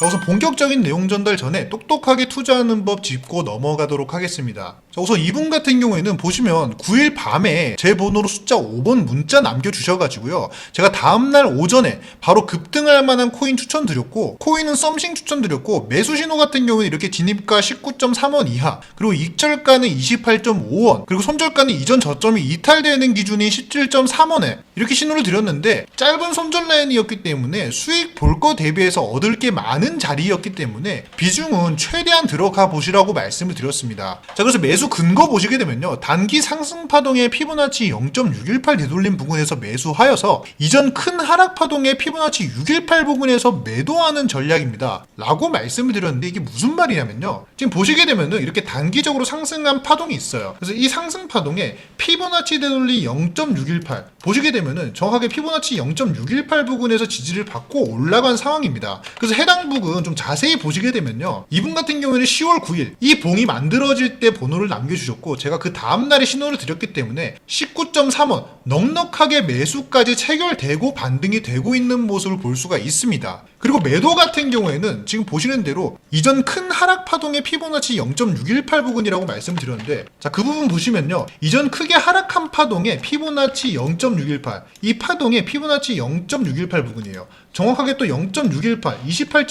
자, 우선 본격적인 내용 전달 전에 똑똑하게 투자하는 법 짚고 넘어가도록 하겠습니다. 자, 우선 이분 같은 경우에는 보시면 9일 밤에 제 번호로 숫자 5번 문자 남겨주셔가지고요. 제가 다음날 오전에 바로 급등할 만한 코인 추천드렸고, 코인은 썸씽 추천드렸고, 매수 신호 같은 경우는 이렇게 진입가 19.3원 이하, 그리고 익절가는 28.5원, 그리고 손절가는 이전 저점이 이탈되는 기준인 17.3원에 이렇게 신호를 드렸는데, 짧은 손절 라인이었기 때문에 수익 볼 거 대비해서 얻을 게 많은 자리였기 때문에 비중은 최대한 들어가 보시라고 말씀을 드렸습니다. 자, 그래서 매수 근거 보시게 되면요. 단기 상승 파동의 피보나치 0.618 되돌림 부근에서 매수하여서 이전 큰 하락 파동의 피보나치 618 부근에서 매도하는 전략입니다. 라고 말씀을 드렸는데 이게 무슨 말이냐면요. 지금 보시게 되면은 이렇게 단기적으로 상승한 파동이 있어요. 그래서 이 상승 파동에 피보나치 되돌리 0.618 보시게 되면은 정확하게 피보나치 0.618 부근에서 지지를 받고 올라간 상황입니다. 그래서 해당 부분 좀 자세히 보시게 되면요. 이분 같은 경우에는 10월 9일 이 봉이 만들어질 때 번호를 남겨주셨고 제가 그 다음날에 신호를 드렸기 때문에 19.3원 넉넉하게 매수까지 체결되고 반등이 되고 있는 모습을 볼 수가 있습니다. 그리고 매도 같은 경우에는 지금 보시는 대로 이전 큰 하락 파동의 피보나치 0.618 부근이라고 말씀드렸는데 자 그 부분 보시면요 이전 크게 하락한 파동의 피보나치 0.618 이 파동의 피보나치 0.618 부근이에요 정확하게 또 0.618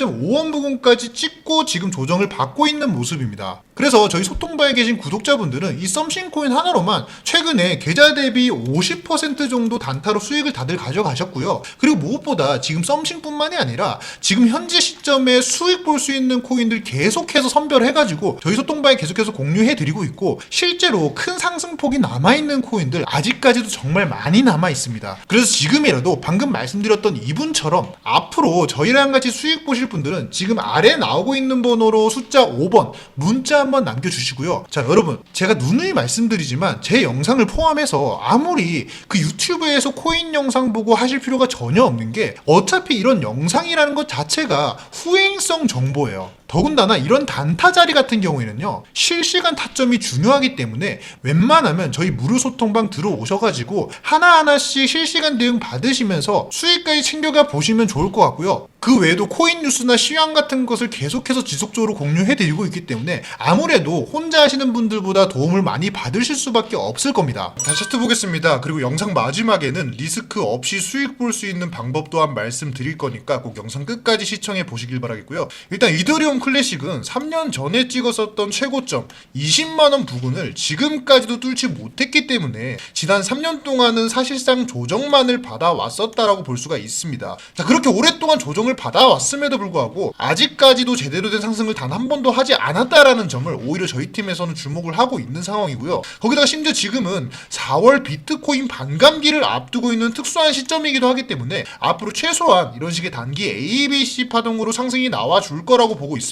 28.5원 부근까지 찍고 지금 조정을 받고 있는 모습입니다 그래서 저희 소통방에 계신 구독자분들은 이 썸씽코인 하나로만 최근에 계좌 대비 50% 정도 단타로 수익을 다들 가져가셨고요 그리고 무엇보다 지금 썸씽뿐만이 아니라 지금 현재 시점에 수익 볼 수 있는 코인들 계속해서 선별해가지고 저희 소통방에 계속해서 공유해드리고 있고 실제로 큰 상승폭이 남아있는 코인들 아직까지도 정말 많이 남아있습니다. 그래서 지금이라도 방금 말씀드렸던 이분처럼 앞으로 저희랑 같이 수익 보실 분들은 지금 아래 나오고 있는 번호로 숫자 5번 문자 한번 남겨주시고요. 자 여러분 제가 누누이 말씀드리지만 제 영상을 포함해서 아무리 그 유튜브에서 코인 영상 보고 하실 필요가 전혀 없는 게 어차피 이런 영상이라는 것 자체가 후행성 정보예요. 더군다나 이런 단타 자리 같은 경우에는요 실시간 타점이 중요하기 때문에 웬만하면 저희 무료 소통방 들어오셔가지고 하나하나씩 실시간 대응 받으시면서 수익까지 챙겨가 보시면 좋을 것 같고요. 그 외에도 코인 뉴스나 시황 같은 것을 계속해서 지속적으로 공유해드리고 있기 때문에 아무래도 혼자 하시는 분들보다 도움을 많이 받으실 수밖에 없을 겁니다. 다시 차트 보겠습니다. 그리고 영상 마지막에는 리스크 없이 수익 볼 수 있는 방법 또한 말씀드릴 거니까 꼭 영상 끝까지 시청해 보시길 바라겠고요. 일단 이더리움 클래식은 3년 전에 찍었었던 최고점 20만원 부근을 지금까지도 뚫지 못했기 때문에 지난 3년 동안은 사실상 조정만을 받아왔었다라고 볼 수가 있습니다. 자, 그렇게 오랫동안 조정을 받아왔음에도 불구하고 아직까지도 제대로 된 상승을 단 한 번도 하지 않았다라는 점을 오히려 저희 팀에서는 주목을 하고 있는 상황이고요. 거기다가 심지어 지금은 4월 비트코인 반감기를 앞두고 있는 특수한 시점이기도 하기 때문에 앞으로 최소한 이런 식의 단기 ABC 파동으로 상승이 나와 줄 거라고 보고 있습니다.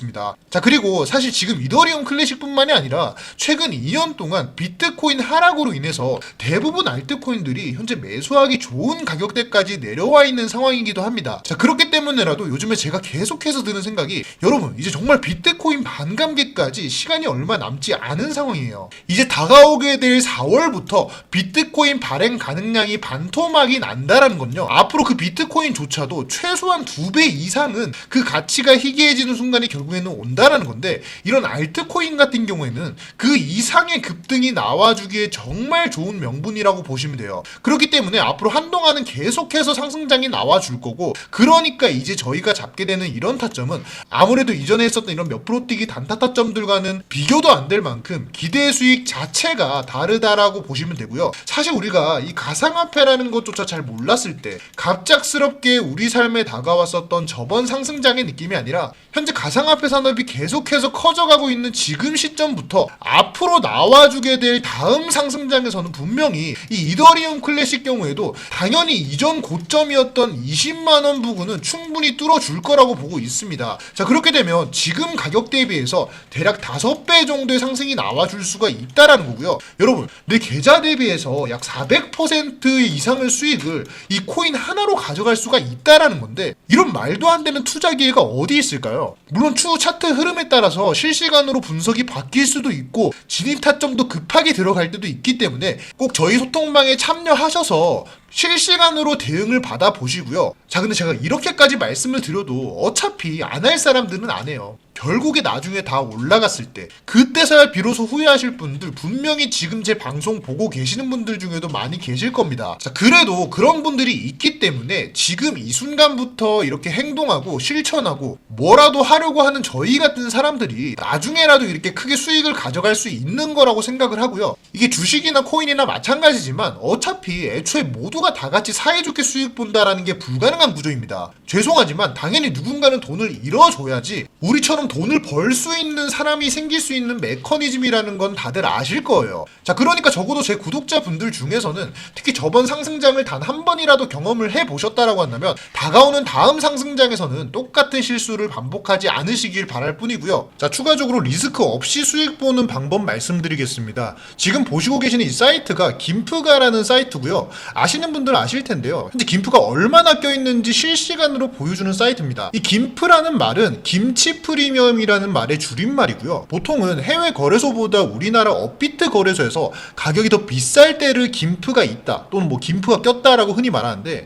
자, 그리고 사실 지금 이더리움 클래식뿐만이 아니라 최근 2년 동안 비트코인 하락으로 인해서 대부분 알트코인들이 현재 매수하기 좋은 가격대까지 내려와 있는 상황이기도 합니다. 자, 그렇기 때문에라도 요즘에 제가 계속해서 드는 생각이 여러분, 이제 정말 비트코인 반감기까지 시간이 얼마 남지 않은 상황이에요. 이제 다가오게 될 4월부터 비트코인 발행 가능량이 반토막이 난다라는 건요. 앞으로 그 비트코인조차도 최소한 두배 이상은 그 가치가 희귀해지는 순간이 결국에는 온다라는 건데 이런 알트코인 같은 경우에는 그 이상의 급등이 나와주기에 정말 좋은 명분이라고 보시면 돼요. 그렇기 때문에 앞으로 한동안은 계속해서 상승장이 나와줄 거고 그러니까 이제 저희가 잡게 되는 이런 타점은 아무래도 이전에 했었던 이런 몇 프로 뛰기 단타 타점들과는 비교도 안 될 만큼 기대 수익 자체가 다르다라고 보시면 되고요. 사실 우리가 이 가상화폐라는 것조차 잘 몰랐을 때 갑작스럽게 우리 삶에 다가왔었던 저번 상승장의 느낌이 아니라 현재 가상화폐 산업이 계속해서 커져가고 있는 지금 시점부터 앞으로 나와주게 될 다음 상승장에서는 분명히 이 이더리움 클래식 경우에도 당연히 이전 고점이었던 20만원 부근은 충분히 뚫어줄 거라고 보고 있습니다. 자 그렇게 되면 지금 가격 대비해서 대략 5배 정도의 상승이 나와줄 수가 있다라는 거고요. 여러분 내 계좌 대비해서 약 400% 이상의 수익을 이 코인 하나로 가져갈 수가 있다라는 건데 이런 말도 안 되는 투자 기회가 어디 있을까요? 물론 지수 차트 흐름에 따라서 실시간으로 분석이 바뀔 수도 있고 진입 타점도 급하게 들어갈 때도 있기 때문에 꼭 저희 소통방에 참여하셔서 실시간으로 대응을 받아 보시고요. 자, 근데 제가 이렇게까지 말씀을 드려도 어차피 안 할 사람들은 안 해요. 결국에 나중에 다 올라갔을 때 그때서야 비로소 후회하실 분들 분명히 지금 제 방송 보고 계시는 분들 중에도 많이 계실 겁니다. 자, 그래도 그런 분들이 있기 때문에 지금 이 순간부터 이렇게 행동하고 실천하고 뭐라도 하려고 하는 저희 같은 사람들이 나중에라도 이렇게 크게 수익을 가져갈 수 있는 거라고 생각을 하고요. 이게 주식이나 코인이나 마찬가지지만 어차피 애초에 모두 가 다 같이 사이좋게 수익 본다라는 게 불가능한 구조입니다. 죄송하지만 당연히 누군가는 돈을 잃어줘야지 우리처럼 돈을 벌 수 있는 사람이 생길 수 있는 메커니즘이라는 건 다들 아실 거예요. 자, 그러니까 적어도 제 구독자분들 중에서는 특히 저번 상승장을 단 한 번이라도 경험을 해 보셨다라고 한다면 다가오는 다음 상승장에서는 똑같은 실수를 반복하지 않으시길 바랄 뿐이고요. 자, 추가적으로 리스크 없이 수익 보는 방법 말씀드리겠습니다. 지금 보시고 계시는 이 사이트가 김프가라는 사이트고요. 아시는 분들 아실 텐데요. 현재 김프가 얼마나 껴있는지 실시간으로 보여주는 사이트입니다. 이 김프라는 말은 김치 프리미엄이라는 말의 줄임말이고요. 보통은 해외 거래소보다 우리나라 업비트 거래소에서 가격이 더 비쌀 때를 김프가 있다 또는 뭐 김프가 꼈다라고 흔히 말하는데